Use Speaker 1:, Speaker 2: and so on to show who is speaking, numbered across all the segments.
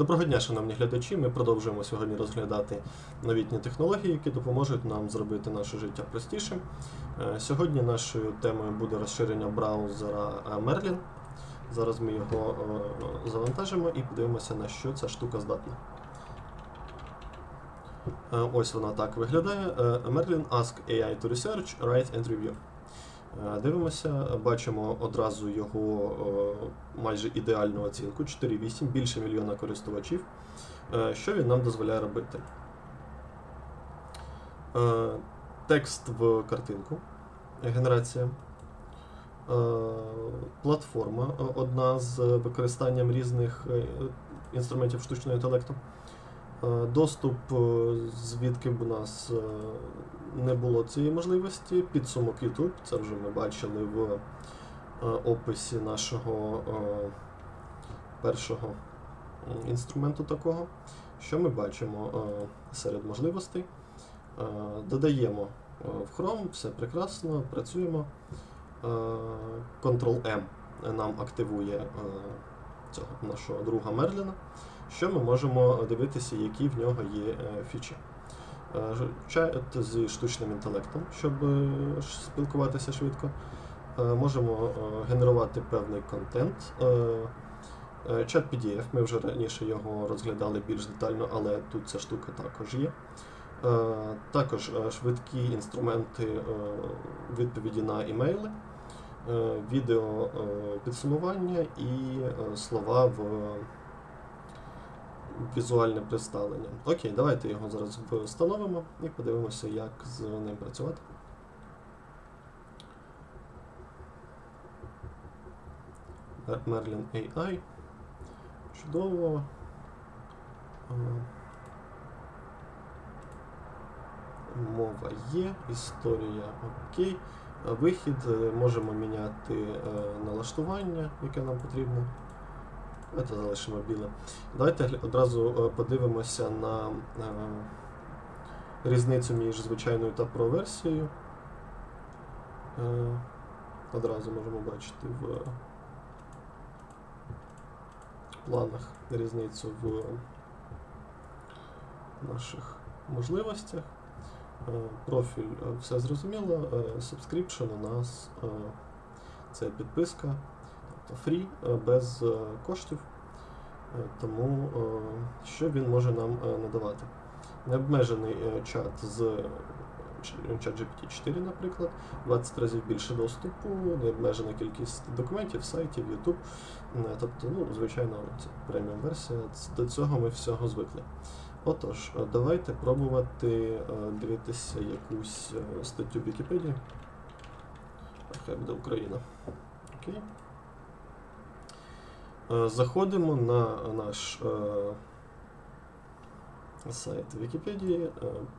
Speaker 1: Доброго дня, шановні глядачі. Ми продовжуємо сьогодні розглядати новітні технології, які допоможуть нам зробити наше життя простішим. Е, Сьогодні нашою темою буде розширення браузера е, Merlin. Зараз ми його е, завантажимо і подивимося, на що ця штука здатна. Ось вона так виглядає. Merlin Ask AI to Research, Write and Review. Е, Дивимося, бачимо одразу його е, майже ідеальну оцінку 4.8, більше мільйона користувачів. Е, Що він нам дозволяє робити? Текст в картинку, генерація. Платформа одна з використанням різних інструментів штучного інтелекту. Е, Доступ, е, звідки б у нас е, не було цієї можливості. Підсумок YouTube, це вже ми бачили в описі нашого першого інструменту такого. Що ми бачимо серед можливостей? Додаємо в Chrome, все прекрасно, працюємо. Ctrl-M нам активує цього нашого друга Мерліна. Що ми можемо дивитися, які в нього є е, фічі. Е, Чат зі штучним інтелектом, щоб е, спілкуватися швидко. Можемо генерувати певний контент. Чат PDF, ми вже раніше його розглядали більш детально, але тут ця штука також є. Також швидкі інструменти відповіді на імейли, відео підсумування і слова в візуальне представлення. Окей, давайте його зараз встановимо і подивимося, як з ним працювати. Mer- Merlin AI. Чудово. Е, Мова є, історія окей. Вихід е, можемо міняти е, налаштування, яке нам потрібно. Давайте залишимо біле. Давайте одразу е, подивимося на е, різницю між звичайною та Pro-версією. Е, Одразу можемо бачити в планах різницю в наших можливостях. Профіль все зрозуміло. Subscription у нас це підписка, free, е, без е, коштів. Е, Тому що він може нам надавати? Необмежений чат з чат GPT 4, наприклад, 20 разів більше доступу, необмежена кількість документів, сайтів, YouTube. Тобто, ну, звичайно, це преміум версія. До цього ми всього звикли. Отож, давайте пробувати дивитися якусь статтю Вікіпедії. Хай буде Україна. Окей. Е, Заходимо на наш е, сайт Вікіпедії, е,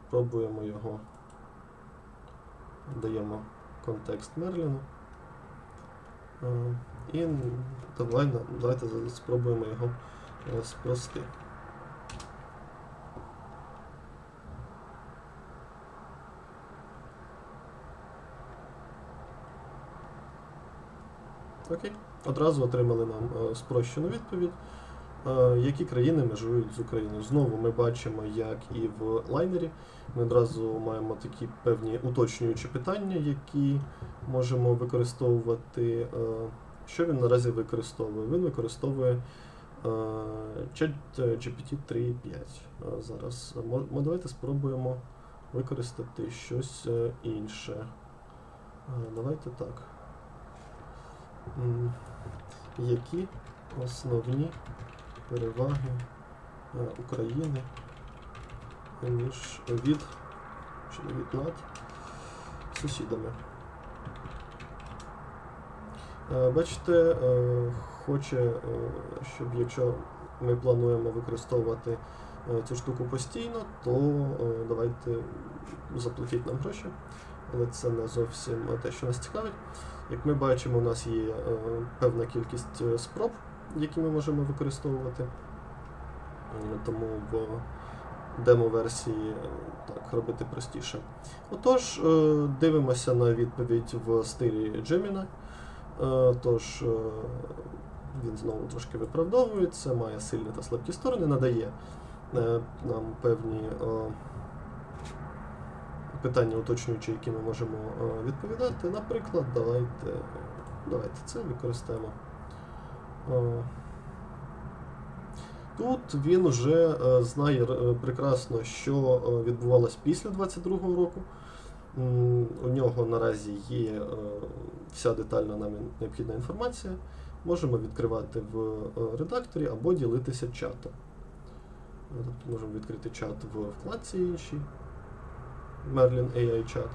Speaker 1: пробуємо його, даємо контекст Мерліну. І давай, давайте спробуємо його е, Окей. Одразу отримали нам е, спрощену відповідь. Е, які країни межують з Україною? Знову ми бачимо, як і в лайнері. Ми одразу маємо такі певні уточнюючі питання, які можемо використовувати. Е, що він наразі використовує? Він використовує GPT 3.5. Е, Зараз мо- давайте спробуємо використати щось інше. Давайте так. Які основні переваги е, України між від чи від над сусідами? Е, Бачите, е, хоче, щоб якщо ми плануємо використовувати цю штуку постійно, то давайте заплатіть нам гроші, але це не зовсім те, що нас цікавить. Як ми бачимо, у нас є е, певна кількість е, спроб, які ми можемо використовувати. Е, Тому в демо-версії так робити простіше. Отож, дивимося на відповідь в стилі Gemini. Тож, він знову трошки виправдовується, має сильні та слабкі сторони, надає нам певні питання уточнюючі, які ми можемо е, відповідати. Наприклад, давайте, давайте це використаємо. Е, Тут він вже е, знає прекрасно, що відбувалось після 22-го року. У нього наразі є вся детальна нам необхідна інформація. Можемо відкривати в редакторі або ділитися чатом. Тобто можемо відкрити чат в вкладці іншій, Merlin AI чат,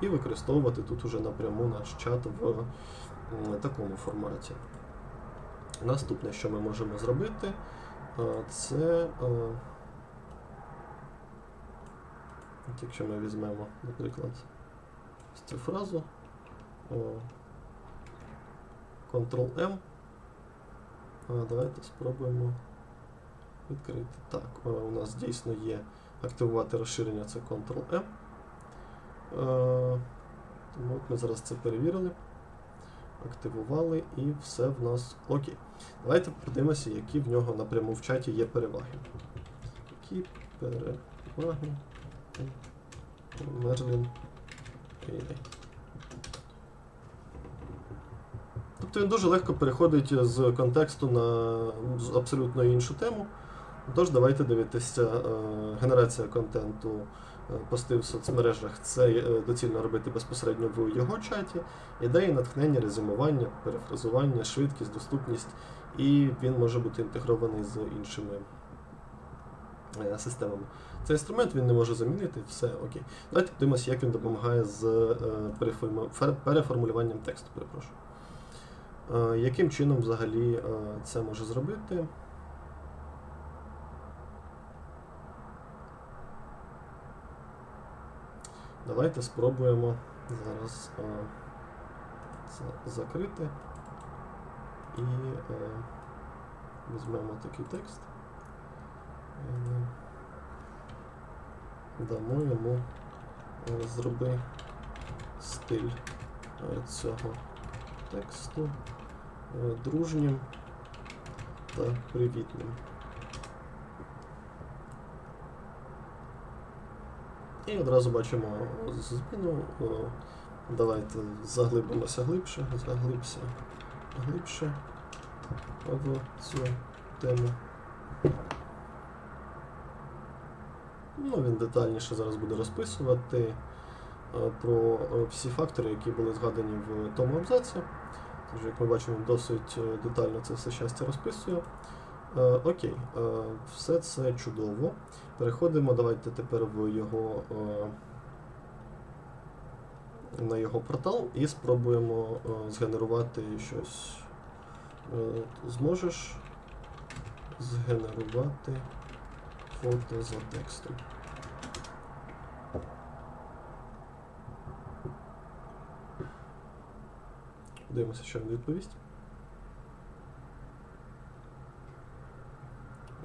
Speaker 1: і використовувати тут уже напряму наш чат в такому форматі. Наступне, що ми можемо зробити, це. Якщо ми візьмемо, наприклад, цю фразу Ctrl-M, давайте спробуємо відкрити. Так, у нас дійсно є активувати розширення, це Ctrl-M. Е, Тому ми зараз це перевірили, активували і все в нас окей. Давайте подивимося, які в нього напряму в чаті є переваги. Які переваги? AI. Тобто він дуже легко переходить з контексту на абсолютно іншу тему. Тож давайте дивитися, е, генерація контенту е, постів в соцмережах це е, доцільно робити безпосередньо в його чаті. Ідеї натхнення, резюмування, перефразування, швидкість, доступність, і він може бути інтегрований з іншими системами. Цей інструмент він не може замінити, все окей. Давайте подивимося, як він допомагає з переформулюванням тексту. Перепрошую. Яким чином взагалі це може зробити? Давайте спробуємо зараз е, це закрити і е, візьмемо такий текст. Дамо йому е, зроби стиль е, цього тексту дружнім та привітним. І одразу бачимо зміну. Давайте заглибимося глибше, заглибся глибше в цю тему. Ну, він детальніше зараз буде розписувати е, про е, всі фактори, які були згадані в тому абзаці. Тож, як ми бачимо, досить е, детально це все щастя розписує. Е, окей, е, все це чудово. Переходимо, давайте тепер в його, е, на його портал і спробуємо згенерувати щось. Зможеш згенерувати фото за текстом. Дивимося, що він відповість.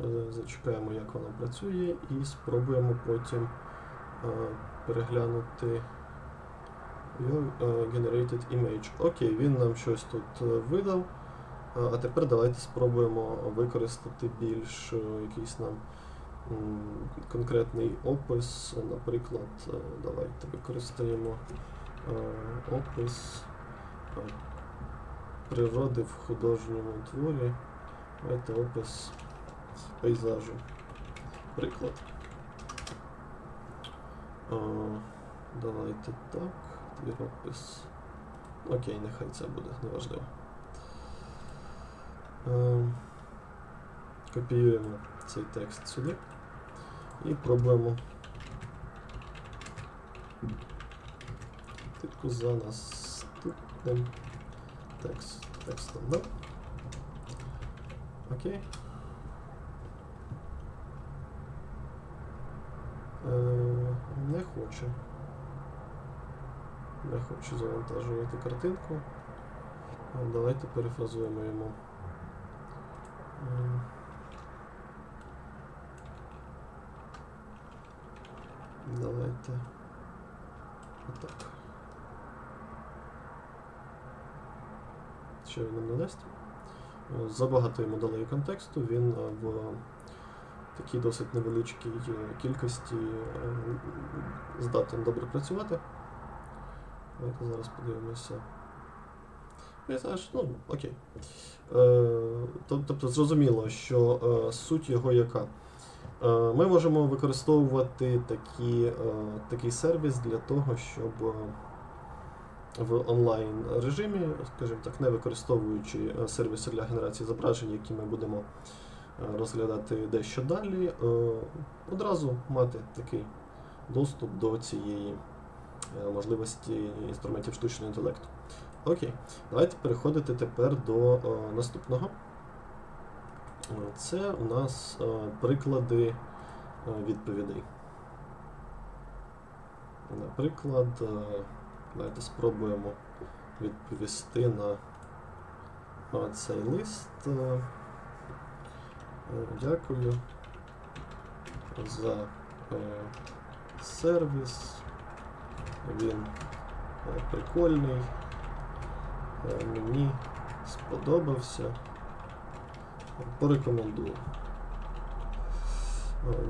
Speaker 1: Е, Зачекаємо, як вона працює, і спробуємо потім е, переглянути Your е, Generated Image. Окей, він нам щось тут е, видав. А тепер давайте спробуємо використати більш якийсь нам конкретний опис. Наприклад, давайте використаємо опис природи в художньому творі. Давайте опис пейзажу. Приклад. Е, Давайте так. Твіропис. Окей, нехай це буде, неважливо. Е, Копіюємо цей текст сюди і пробуємо типу за наступним текст, текстом, да? Окей. Не хоче. Не хочу завантажувати картинку. Е, Давайте перефразуємо йому. Е, Давайте. Отак. Що він нам надасть? Е, Забагато йому дали контексту, він е, в такій досить невеличкій кількості е, здатен добре працювати. Давайте зараз подивимося. Я знаєш, ну, окей. Е, тобто зрозуміло, що е, суть його яка. Ми можемо використовувати такі, такий сервіс для того, щоб в онлайн режимі, скажімо так, не використовуючи сервіси для генерації зображень, які ми будемо розглядати дещо далі, е, одразу мати такий доступ до цієї е, можливості інструментів штучного інтелекту. Окей, давайте переходити тепер до е, наступного. Е, Це у нас е, приклади е, відповідей. Наприклад, е, давайте спробуємо відповісти на цей лист. Дякую за е, сервіс. Він е, прикольний. Е, Мені сподобався. Порекомендую.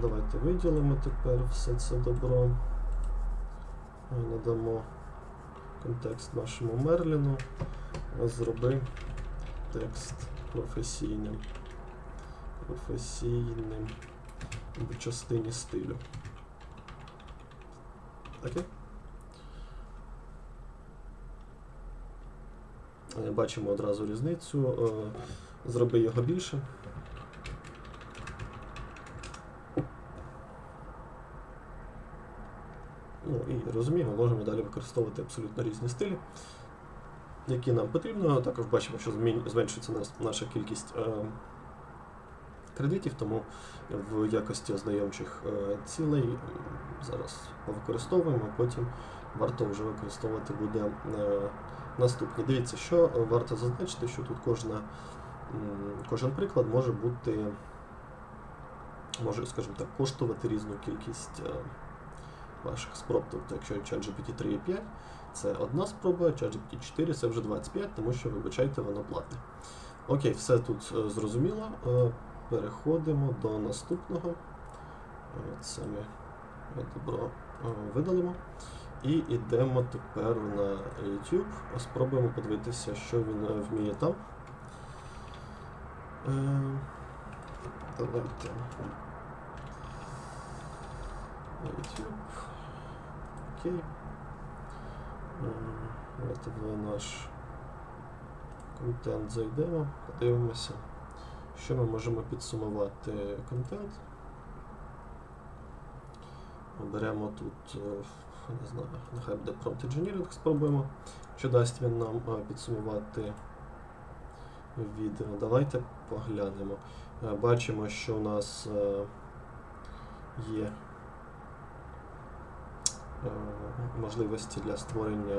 Speaker 1: Давайте виділимо тепер все це добро. Надамо контекст нашому Мерліну. Зроби текст професійним. Професійним в частині стилю. Окей? Бачимо одразу різницю. Е, Зроби його більше. Ну і розуміємо, можемо далі використовувати абсолютно різні стилі, які нам потрібно. Також бачимо, що зменшується наша кількість е, кредитів, тому в якості ознайомчих е, цілей зараз повикористовуємо, потім варто вже використовувати буде е, наступні. Дивіться, що варто зазначити, що тут кожна, кожен приклад може бути, може, скажімо так, коштувати різну кількість е, ваших спроб. Тобто, якщо ChatGPT 3.5, це одна спроба, ChatGPT 4 це вже 25, тому що, вибачайте, воно платне. Окей, все тут зрозуміло. Переходимо до наступного. Е, Це ми добро е, видалимо. І йдемо тепер на YouTube. Спробуємо подивитися, що він вміє там. Е, Давайте. YouTube. Окей. Давайте в наш контент зайдемо, подивимося, що ми можемо підсумувати контент. Беремо тут, е, не знаю, нехай буде Prompt Engineering, спробуємо, що дасть він нам е, підсумувати відео. Давайте поглянемо. Е, Бачимо, що у нас є можливості для створення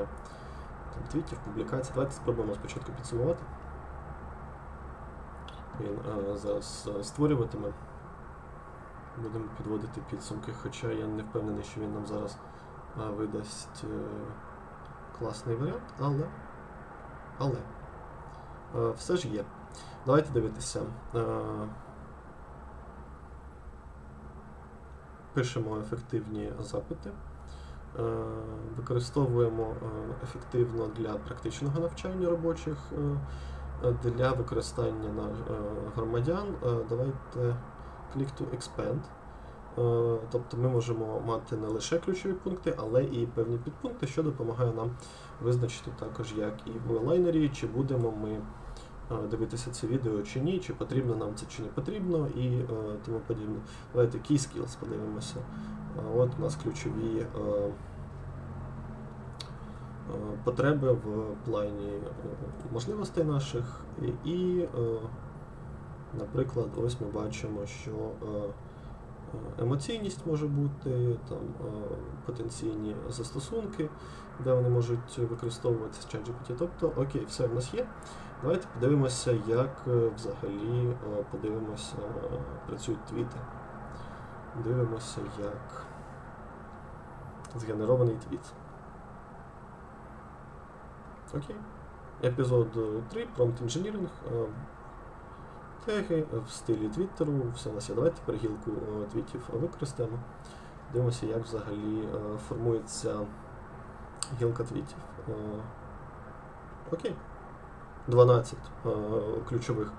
Speaker 1: там, твітів, публікацій. Давайте спробуємо спочатку підсумувати. Він е, зараз створюватиме. Будемо підводити підсумки, хоча я не впевнений, що він нам зараз е, видасть е, класний варіант, але, але все ж є. Давайте дивитися. Пишемо ефективні запити. Використовуємо ефективно для практичного навчання робочих, для використання на е, громадян. Е, Давайте click to expand. Е, Тобто ми можемо мати не лише ключові пункти, але і певні підпункти, що допомагає нам визначити також, як і в лайнері, чи будемо ми е, дивитися це відео чи ні, чи потрібно нам це чи не потрібно, і е, тому подібне. Давайте key skills подивимося. От у нас ключові е, е, потреби в плані е, можливостей наших. І, е, наприклад, ось ми бачимо, що е, емоційність може бути, там, потенційні застосунки, де вони можуть використовуватися з ChatGPT. Тобто, окей, все в нас є. Давайте подивимося, як взагалі подивимося, працюють твіти. Дивимося, як згенерований твіт. Окей. Епізод 3, Prompt Engineering. Е, теги в стилі Твіттеру. Все є. Давайте тепер гілку е, твітів використаємо. Дивимося, як взагалі е, формується гілка твітів. Е, Окей. 12 е, ключових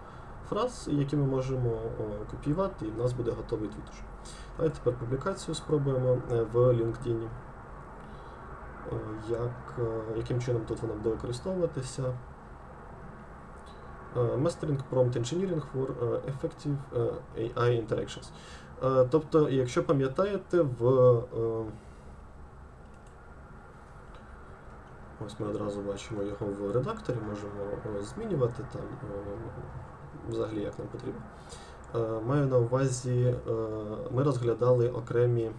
Speaker 1: фраз, які ми можемо е, копіювати, і в нас буде готовий твіт. Давайте тепер публікацію спробуємо е, в LinkedIn. Е, Як, е, яким чином тут вона буде використовуватися? Е, Mastering Prompt Engineering for Effective AI Interactions. Тобто, якщо пам'ятаєте, в ось ми одразу бачимо його в редакторі, можемо змінювати там взагалі як нам потрібно. Маю на увазі, ми розглядали окремі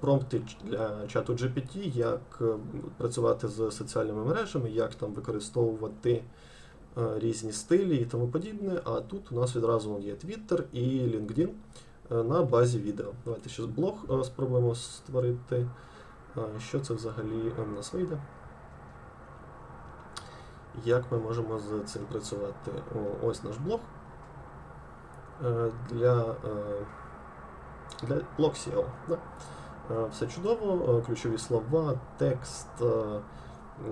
Speaker 1: промпти для чату GPT, як е, працювати з соціальними мережами, як там використовувати е, різні стилі і тому подібне. А тут у нас відразу є Twitter і LinkedIn е, на базі відео. Давайте ще блог е, спробуємо створити. Е, Що це взагалі е, в нас вийде? Як ми можемо з цим працювати? Ось наш блог. Е, Для, е, для блог SEO. Да? Е, Все чудово, е, ключові слова, текст, е,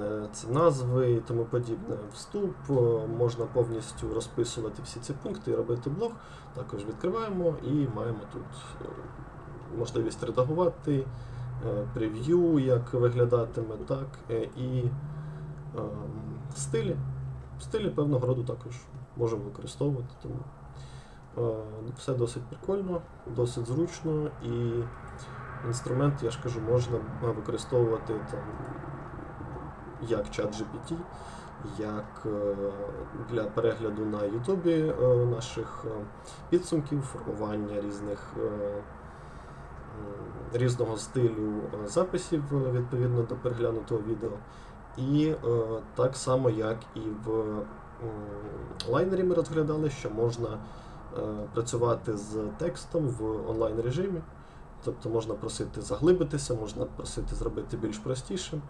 Speaker 1: е, назви і тому подібне. Вступ, можна повністю розписувати всі ці пункти і робити блог. Також відкриваємо і маємо тут можливість редагувати, прев'ю, як виглядатиме, так, і стилі. Стилі певного роду також можемо використовувати. Тому е, все досить прикольно, досить зручно і інструмент, я ж кажу, можна е, використовувати там як чат GPT, як е, для перегляду на Ютубі е, наших підсумків, формування різних. Різного стилю записів відповідно до переглянутого відео. І так само, як і в лайнері ми розглядали, що можна працювати з текстом в онлайн режимі. Тобто можна просити заглибитися, можна просити зробити більш простішим,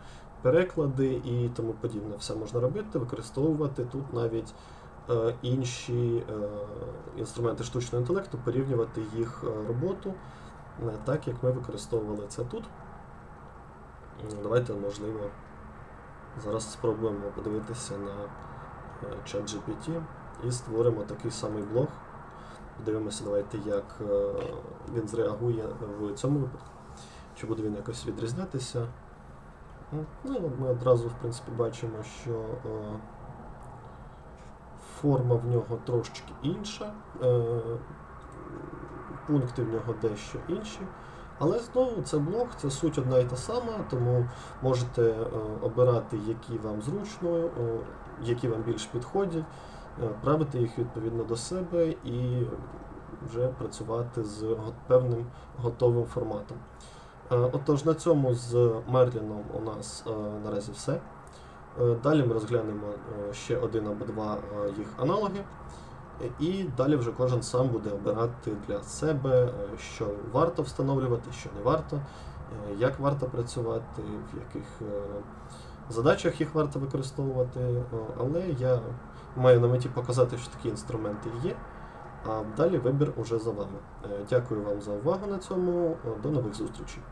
Speaker 1: переклади і тому подібне. Все можна робити, використовувати тут навіть е, інші е, інструменти штучного інтелекту, порівнювати їх е, роботу, е, так як ми використовували це тут. Давайте, можливо, зараз спробуємо подивитися на е, ChatGPT і створимо такий самий блог. Подивимося, давайте, як е, він зреагує в цьому випадку. Чи буде він якось відрізнятися. Ну, Ну, ми одразу, в принципі, бачимо, що е, форма в нього трошечки інша, е, пункти в нього дещо інші. Але знову це блог, це суть одна і та сама, тому можете обирати, які вам зручно, які вам більш підходять, правити їх відповідно до себе і вже працювати з певним готовим форматом. Е, Отож, на цьому з Мерліном у нас е, наразі все. Е, Далі ми розглянемо е, ще один або два е, їх аналоги. Е, І далі вже кожен сам буде обирати для себе, е, що варто встановлювати, що не варто, е, як варто працювати, в яких е, задачах їх варто використовувати. Е, Але я маю на меті показати, що такі інструменти є. А далі вибір уже за вами. Е, Дякую вам за увагу на цьому. Е, До нових зустрічей.